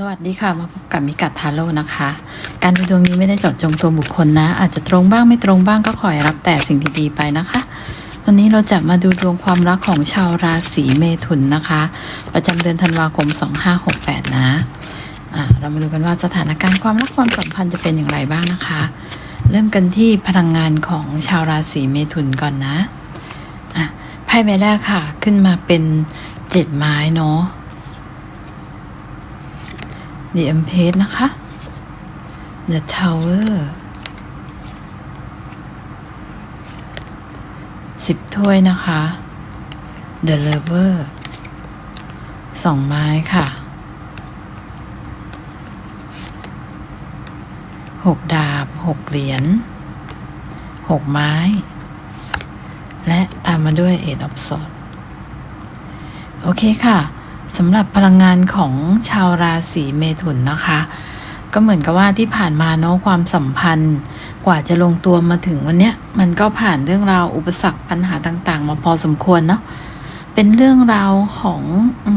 สวัสดีค่ะ มาพบกับมิกัดทาโร่นะคะ การดูดวงนี้ไม่ได้เจาะจงตัวบุคคลนะ อาจจะตรงบ้างไม่ตรงบ้างก็ขอให้รับแต่สิ่งดีๆไปนะคะ วันนี้เราจะมาดูดวงความรักของชาวราศีเมถุนนะคะ ประจำเดือนธันวาคม 2568 นะอ่าเรามาดูกันว่าสถานการณ์ความรักความสัมพันธ์จะเป็นอย่างไรบ้างนะคะ เริ่มกันที่พลังงานของชาวราศีเมถุนก่อนนะอะไพ่ใบแรกค่ะ ขึ้นมาเป็นเจ็ดไม้เนาะ The Empress นะคะ The Tower สิบถ้วยนะคะ The Lover สองไม้ค่ะหกดาบหกเหรียญหกไม้ และตามมาด้วย Eight of Swords โอเคค่ะ สำหรับพลังงานของชาวราศีเมถุนนะคะ ก็เหมือนกับว่าที่ผ่านมาเนาะความสัมพันธ์ กว่าจะลงตัวมาถึงวันเนี้ยมันก็ผ่านเรื่องราวอุปสรรคปัญหาต่างๆ มาพอสมควรเนาะเป็นเรื่องราวของอ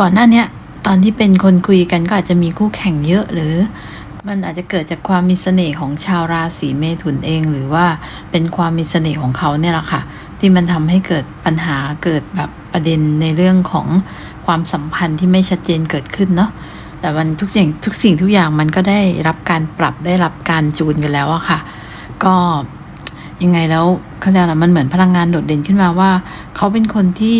ก่อนหน้าเนี้ยตอนที่เป็นคนคุยกันก็อาจจะมีคู่แข่งเยอะหรือมันอาจจะเกิดจากความมีเสน่ห์ของชาวราศีเมถุนเอง หรือว่าเป็นความมีเสน่ห์ของเขาเนี่ยแหละค่ะ ที่มันทำให้เกิดปัญหาเกิดแบบ ประเด็นในเรื่องของความสัมพันธ์ที่ไม่ชัดเจนเกิดขึ้นเนาะแต่มันทุกสิ่งทุกสิ่งทุกอย่างมันก็ได้รับการปรับได้รับการจูนกันแล้วอะค่ะ ก็ยังไงแล้วเขาเรียกอะไรมันเหมือนพลังงานโดดเด่นขึ้นมาว่า เขาเป็นคนที่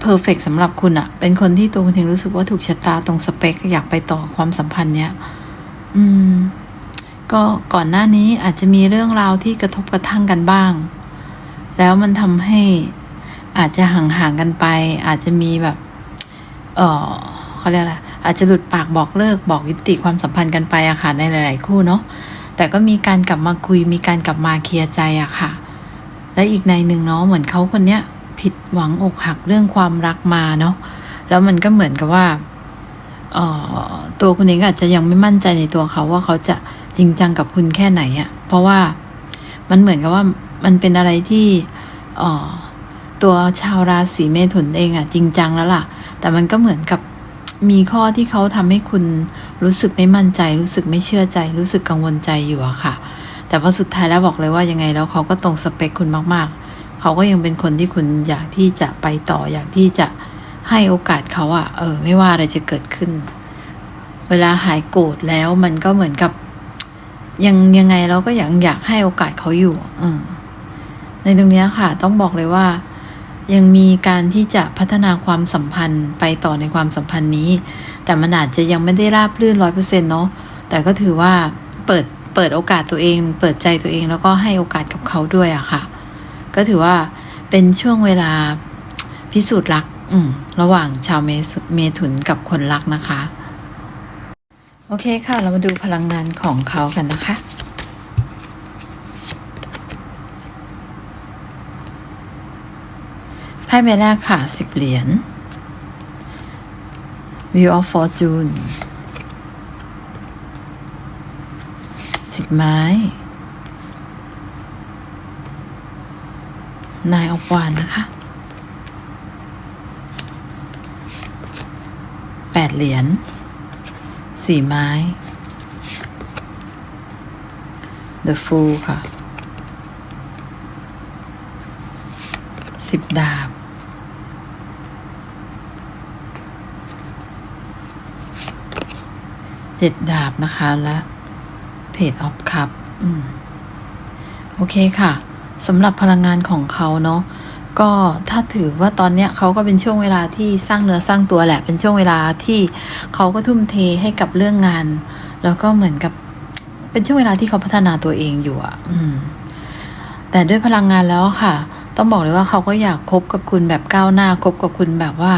เพอร์เฟกสำหรับคุณอะเป็นคนที่ตัวคุณเองรู้สึกว่าถูกชะตาตรงสเปคอยากไปต่อความสัมพันธ์เนี้ยอืม ก็ก่อนหน้านี้อาจจะมีเรื่องราวที่กระทบกระทั่งกันบ้าง แล้วมันทำให้ อาจจะห่างๆกันไป อาจจะมีแบบ เออเขาเรียกอะไรอาจจะหลุดปากบอกเลิกบอกยุติความสัมพันธ์กันไปอะค่ะในหลาย ๆ คู่เนาะแต่ก็มีการกลับมาคุยมีการกลับมาเคลียร์ใจอะค่ะ และอีกในหนึ่งเนาะเหมือนเขาคนเนี้ยผิดหวังอกหักเรื่องความรักมาเนาะแล้วมันก็เหมือนกับว่าเอ่อตัวคุณเองก็อาจจะยังไม่มั่นใจในตัวเขาว่าเขาจะจริงจังกับคุณแค่ไหนอะเพราะว่ามันเหมือนกับว่ามันเป็นอะไรที่เอ่อ ตัวชาวราศีเมถุนเองอะจริงจังแล้วล่ะ แต่มันก็เหมือนกับมีข้อที่เขาทำให้คุณรู้สึกไม่มั่นใจ รู้สึกไม่เชื่อใจ รู้สึกกังวลใจอยู่อะค่ะ แต่พอสุดท้ายแล้วบอกเลยว่ายังไงแล้วเขาก็ตรงสเปคคุณมากๆ เขาก็ยังเป็นคนที่คุณอยากที่จะไปต่ออยากที่จะให้โอกาสเขาอะเออ ไม่ว่าอะไรจะเกิดขึ้น เวลาหายโกรธแล้วมันก็เหมือนกับ ยังยังไงเราก็ยังอยากให้โอกาสเขาอยู่อในตรงนี้ค่ะ ต้องบอกเลยว่า ยังมีการที่จะพัฒนาความสัมพันธ์ไปต่อในความสัมพันธ์นี้ แต่มันอาจจะยังไม่ได้ราบรื่นร้อยเปอร์เซ็นต์เนาะแต่ก็ถือว่าเปิดเปิดโอกาสตัวเอง เปิดใจตัวเองแล้วก็ให้โอกาสกับเขาด้วยอะค่ะ ก็ถือว่าเป็นช่วงเวลาพิสูจน์รักอืมระหว่างชาวเมเมถุนกับคนรักนะคะ โอเคค่ะ เรามาดูพลังงานของเขากันนะคะ ไพ่ใบแรกค่ะสิบเหรียญ View of Fortune สิบไม้ นายออกวานนะคะแปดเหรียญสี่ไม้ The Fool ค่ะสิบดาบ เจ็ดดาบนะคะและเพจออฟคัพโอเคค่ะสำหรับพลังงานของเขาเนาะก็ถ้าถือว่าตอนเนี้ยเขาก็เป็นช่วงเวลาที่สร้างเนื้อสร้างตัวแหละ เป็นช่วงเวลาที่เขาก็ทุ่มเทให้กับเรื่องงาน แล้วก็เหมือนกับเป็นช่วงเวลาที่เขาพัฒนาตัวเองอยู่อะอืม แต่ด้วยพลังงานแล้วค่ะ ต้องบอกเลยว่าเขาก็อยากคบกับคุณแบบก้าวหน้าคบกับคุณแบบว่า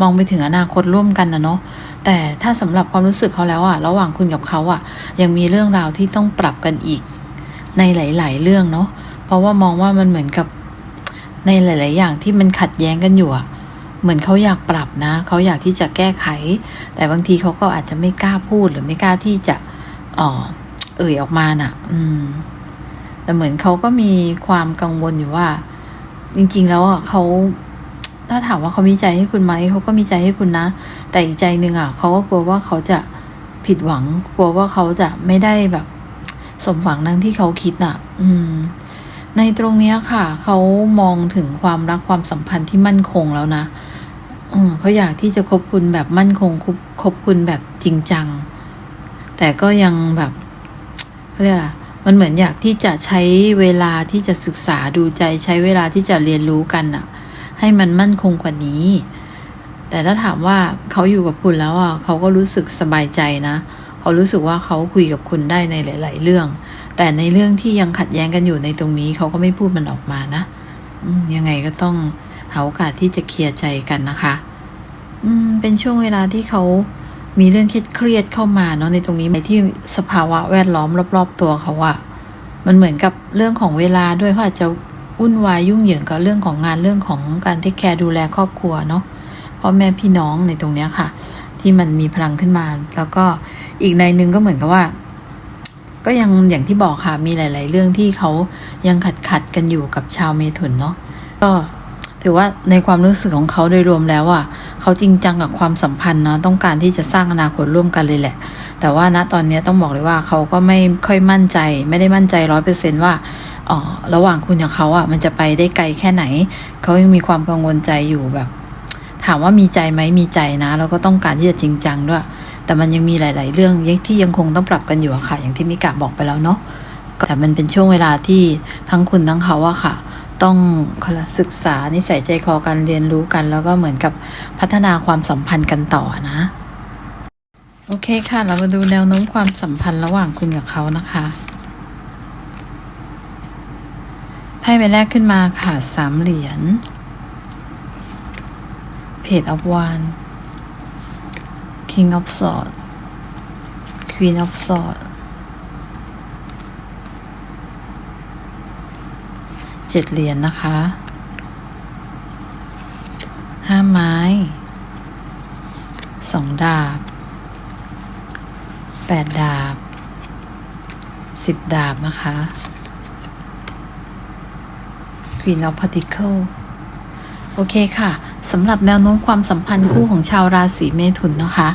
มองไปถึงอนาคตร่วมกันนะเนาะ แต่ถ้าสำหรับความรู้สึกเขาแล้วอะระหว่างคุณกับเขาอะยังมีเรื่องราวที่ต้องปรับกันอีก ในหลาย ๆ เรื่องเนาะเพราะว่ามองว่ามันเหมือนกับในหลาย ๆ อย่างที่มันขัดแย้งกันอยู่อะเหมือนเขาอยากปรับนะเขาอยากที่จะแก้ไข แต่บางทีเขาก็อาจจะไม่กล้าพูดหรือไม่กล้าที่จะออเอ่ยออกมาน่ะ อืม แต่เหมือนเขาก็มีความกังวลอยู่ว่า จริง ๆ แล้วอะเขา ถ้าถามว่าเขามีใจให้คุณไหมเขาก็มีใจให้คุณนะ แต่อีกใจหนึ่งอะเขาก็กลัวว่าเขาจะผิดหวัง กลัวว่าเขาจะไม่ได้แบบ สมหวังดังที่เขาคิดอะ อืม ในตรงเนี้ยค่ะ เขามองถึงความรักความสัมพันธ์ที่มั่นคงแล้วนะอืมเขาอยากที่จะคบคุณแบบมั่นคงคบคบคุณแบบจริงจัง แต่ก็ยังแบบเขาเรียกอะไรมันเหมือนอยากที่จะใช้เวลาที่จะศึกษาดูใจใช้เวลาที่จะเรียนรู้กันอะ ให้มันมั่นคงกว่านี้ แต่ถ้าถามว่าเขาอยู่กับคุณแล้วอะเขาก็รู้สึกสบายใจนะเขารู้สึกว่าเขาคุยกับคุณได้ในหลาย ๆ เรื่อง แต่ในเรื่องที่ยังขัดแย้งกันอยู่ในตรงนี้เขาก็ไม่พูดมันออกมานะยังไงก็ต้องหาโอกาสที่จะเคลียร์ใจกันนะคะ อืม เป็นช่วงเวลาที่เขามีเรื่องเครียดเข้ามาเนาะในตรงนี้ในที่สภาวะแวดล้อมรอบ ๆ ตัวเขาอะมันเหมือนกับเรื่องของเวลาด้วยเขาอาจจะ วุ่นวายยุ่งเหยิงกับเรื่องของงานเรื่องของการที่แคร์ดูแลครอบครัวเนาะพ่อแม่พี่น้องในตรงเนี้ยค่ะ ที่มันมีพลังขึ้นมา แล้วก็อีกในหนึ่งก็เหมือนกับว่า ก็ยังอย่างที่บอกค่ะมีหลาย ๆ เรื่องที่เขายังขัดขัดกันอยู่กับชาวเมถุนเนาะก็ถือว่าในความรู้สึกของเขาโดยรวมแล้วอะเขาจริงจังกับความสัมพันธ์นะต้องการที่จะสร้างอนาคตร่วมกันเลยแหละ แต่ว่าณตอนนี้ต้องบอกเลยว่าเขาก็ไม่ค่อยมั่นใจ ไม่ได้มั่นใจร้อยเปอร์เซนต์ว่า ระหว่างคุณกับเขาอะมันจะไปได้ไกลแค่ไหน เขายังมีความกังวลใจอยู่แบบ ถามว่ามีใจไหมมีใจนะแล้วก็ต้องการที่จะจริงจังด้วย แต่มันยังมีหลาย ๆ เรื่องที่ยังคงต้องปรับกันอยู่อะค่ะ อย่างที่มิกะบอกไปแล้วเนาะแต่มันเป็นช่วงเวลาที่ทั้งคุณทั้งเขาอะค่ะ ต้องศึกษานิสัยใจคอกันเรียนรู้กัน แล้วก็เหมือนกับพัฒนาความสัมพันธ์กันต่อนะ โอเคค่ะ เรามาดูแนวโน้มความสัมพันธ์ระหว่างคุณกับเขานะคะ ไพ่ใบแรกขึ้นมาค่ะสามเหรียญ Page of Wands King of Swords Queen of Swords เจ็ดเหรียญนะคะห้าไม้สองดาบแปดดาบสิบดาบนะคะ Queen of Pentacles โอเคค่ะสำหรับแนวโน้มความสัมพันธ์คู่ของชาวราศีเมถุนนะคะ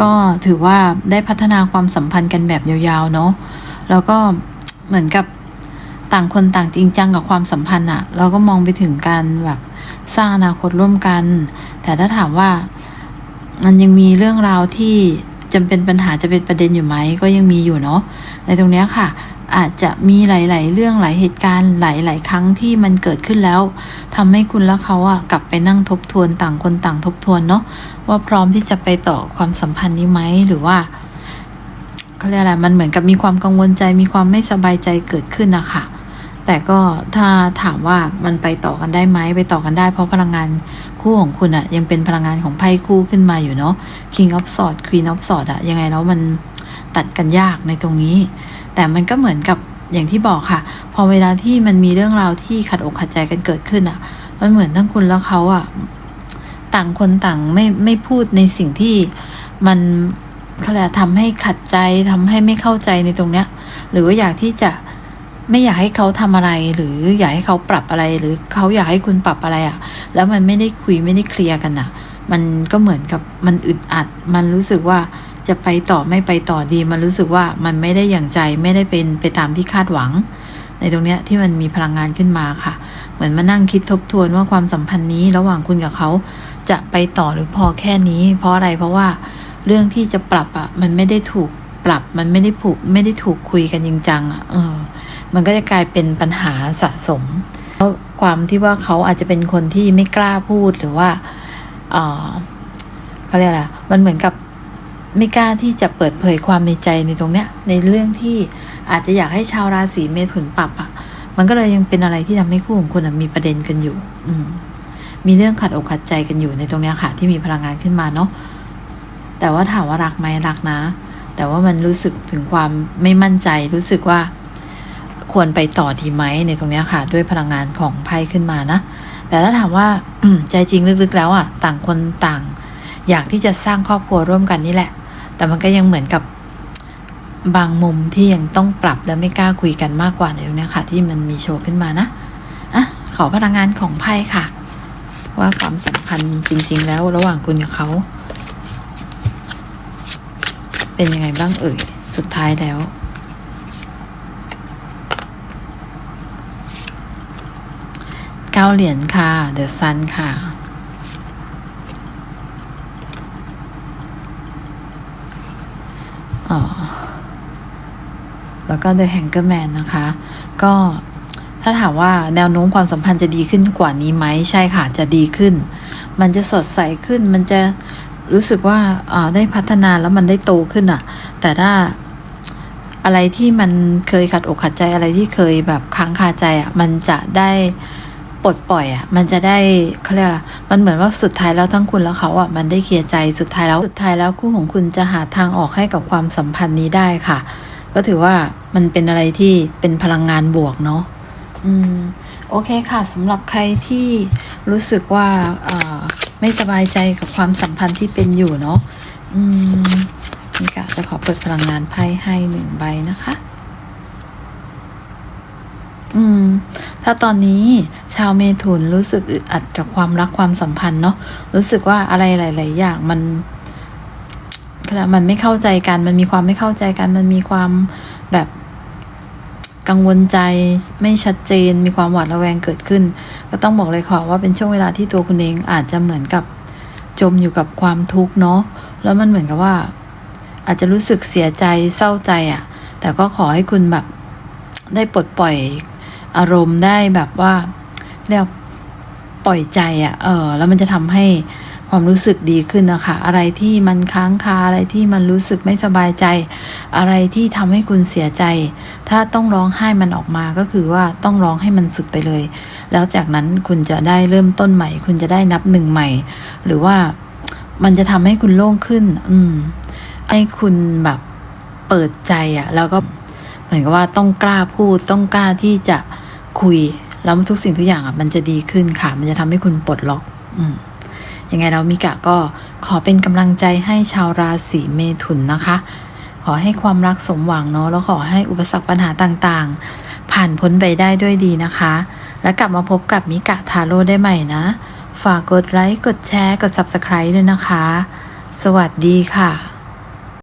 ก็ถือว่าได้พัฒนาความสัมพันธ์กันแบบยาวๆเนาะแล้วก็เหมือนกับต่างคนต่างจริงจังกับความสัมพันธ์อะเราก็มองไปถึงการแบบสร้างอนาคตร่วมกัน แต่ถ้าถามว่ามันยังมีเรื่องราวที่ จำเป็นปัญหาจะเป็นประเด็นอยู่ไหมก็ยังมีอยู่เนาะในตรงนี้ค่ะ อาจจะมีหลาย ๆ เรื่องหลายเหตุการณ์หลาย ๆ ครั้งที่มันเกิดขึ้นแล้วทำให้คุณและเขาอะกลับไปนั่งทบทวนต่างคนต่างทบทวนเนาะว่าพร้อมที่จะไปต่อความสัมพันธ์นี้ไหมหรือว่าเขาเรียกอะไรมันเหมือนกับมีความกังวลใจมีความไม่สบายใจเกิดขึ้นนะคะ แต่ก็ถ้าถามว่ามันไปต่อกันได้ไหมไปต่อกันได้เพราะพลังงานคู่ของคุณอะยังเป็นพลังงานของไพ่คู่ขึ้นมาอยู่เนาะ King of Swords Queen of Swords อะยังไงแล้วมันตัดกันยากในตรงนี้ แต่มันก็เหมือนกับอย่างที่บอกค่ะ พอเวลาที่มันมีเรื่องราวที่ขัดอกขัดใจกันเกิดขึ้นอะมันเหมือนทั้งคุณแล้วเขาอะต่างคนต่างไม่ไม่พูดในสิ่งที่มันเขาเรียกทำให้ขัดใจทำให้ไม่เข้าใจในตรงเนี้ย หรือว่าอยากที่จะ ไม่อยากให้เขาทำอะไร หรืออยากให้เขาปรับอะไร หรือเขาอยากให้คุณปรับอะไรอะ แล้วมันไม่ได้คุยไม่ได้เคลียร์กันอะ มันก็เหมือนกับมันอึดอัด มันรู้สึกว่าจะไปต่อไม่ไปต่อดี มันรู้สึกว่ามันไม่ได้อย่างใจไม่ได้เป็นไปตามที่คาดหวัง ในตรงเนี้ยที่มันมีพลังงานขึ้นมาค่ะ เหมือนมานั่งคิดทบทวนว่าความสัมพันธ์นี้ระหว่างคุณกับเขาจะไปต่อหรือพอแค่นี้ เพราะอะไรเพราะว่าเรื่องที่จะปรับอะมันไม่ได้ถูกปรับมันไม่ได้ผูกไม่ได้ถูกคุยกันจริงจังอะเออ มันก็จะกลายเป็นปัญหาสะสมเพราะความที่ว่าเขาอาจจะเป็นคนที่ไม่กล้าพูดหรือว่าเขาเรียกอะไรมันเหมือนกับไม่กล้าที่จะเปิดเผยความในใจในตรงเนี้ย ในเรื่องที่อาจจะอยากให้ชาวราศีเมถุนปรับอะ่ะ มันก็เลยยังเป็นอะไรที่ทำให้คู่ของคุณมีประเด็นกันอยู่ อืม มีเรื่องขัดอกขัดใจกันอยู่ในตรงเนี้ยค่ะ ที่มีพลังงานขึ้นมาเนาะแต่ว่าถามว่ารักไหมรักนะ แต่ว่ามันรู้สึกถึงความไม่มั่นใจรู้สึกว่า ควรไปต่อดีไหมในตรงนี้ค่ะ ด้วยพลังงานของไพ่ขึ้นมานะ แต่ถ้าถามว่าใจจริงลึกๆแล้วอะต่างคนต่าง อยากที่จะสร้างครอบครัวร่วมกันนี่แหละ แต่มันก็ยังเหมือนกับบางมุมที่ยังต้องปรับและไม่กล้าคุยกันมากกว่าในตรงนี้ค่ะ ที่มันมีโชว์ขึ้นมานะอะขอพลังงานของไพ่ค่ะ ว่าความสัมพันธ์จริง ๆ แล้วระหว่างคุณกับเขาเป็นยังไงบ้างเอ่ยสุดท้ายแล้ว เก้าเหรียญค่ะ เดอะซันค่ะ อ๋อ แล้วก็ The Hanger Man นนะคะ ก็ถ้าถามว่าแนวโน้มความสัมพันธ์จะดีขึ้นกว่านี้ไหม ใช่ค่ะ จะดีขึ้น มันจะสดใสขึ้น มันจะรู้สึกว่าอ่าได้พัฒนาแล้วมันได้โตขึ้นอะแต่ถ้าอะไรที่มันเคยขัดอกขัดใจอะไรที่เคยแบบค้างคาใจอะมันจะได้ ปลดปล่อยอะมันจะได้เขาเรียกอะไรมันเหมือนว่าสุดท้ายแล้วทั้งคุณและเขาอะมันได้เคลียร์ใจสุดท้ายแล้วสุดท้ายแล้วคู่ของคุณจะหาทางออกให้กับความสัมพันธ์นี้ได้ค่ะ ก็ถือว่ามันเป็นอะไรที่เป็นพลังงานบวกเนาะอืมโอเคค่ะสำหรับใครที่รู้สึกว่าเออไม่สบายใจกับความสัมพันธ์ที่เป็นอยู่เนาะอืมนี่ค่ะจะขอเปิดพลังงานไพ่ให้หนึ่งใบนะคะ อืม ถ้าตอนนี้ชาวเมถุนรู้สึกอึดอัดกับความรักความสัมพันธ์เนาะรู้สึกว่าอะไรหลาย ๆ อย่างมันคือมันไม่เข้าใจกัน มันมีความไม่เข้าใจกัน มันมีความแบบกังวลใจไม่ชัดเจน มีความหวาดระแวงเกิดขึ้น ก็ต้องบอกเลยค่ะว่าเป็นช่วงเวลาที่ตัวคุณเองอาจจะเหมือนกับจมอยู่กับความทุกข์เนาะแล้วมันเหมือนกับว่า อาจจะรู้สึกเสียใจเศร้าใจอะ่ะ แต่ก็ขอให้คุณแบบได้ปลดปล่อย อารมณ์ได้แบบว่าเรียกปล่อยใจอะ่ะ เออ แล้วมันจะทำให้ความรู้สึกดีขึ้นนะคะ อะไรที่มันค้างคา อะไรที่มันรู้สึกไม่สบายใจ อะไรที่ทำให้คุณเสียใจ ถ้าต้องร้องไห้มันออกมาก็คือว่าต้องร้องให้มันสุดไปเลย แล้วจากนั้นคุณจะได้เริ่มต้นใหม่ คุณจะได้นับหนึ่งใหม่ หรือว่ามันจะทำให้คุณโล่งขึ้น อืมให้คุณแบบเปิดใจอะ แล้วก็เหมือนกับว่าต้องกล้าพูด ต้องกล้าที่จะ คุย แล้วทุกสิ่งทุกอย่างอะมันจะดีขึ้นค่ะ มันจะทำให้คุณปลดล็อก อืมยังไงเรามิกะก็ขอเป็นกำลังใจให้ชาวราศีเมถุนนะคะ ขอให้ความรักสมหวังเนาะแล้วขอให้อุปสรรคปัญหาต่างๆ ผ่านพ้นไปได้ด้วยดีนะคะ แล้วกลับมาพบกับมิกะทาโร่ได้ใหม่นะ ฝากกดไลค์กดแชร์กด Subscribe ด้วยนะคะ สวัสดีค่ะ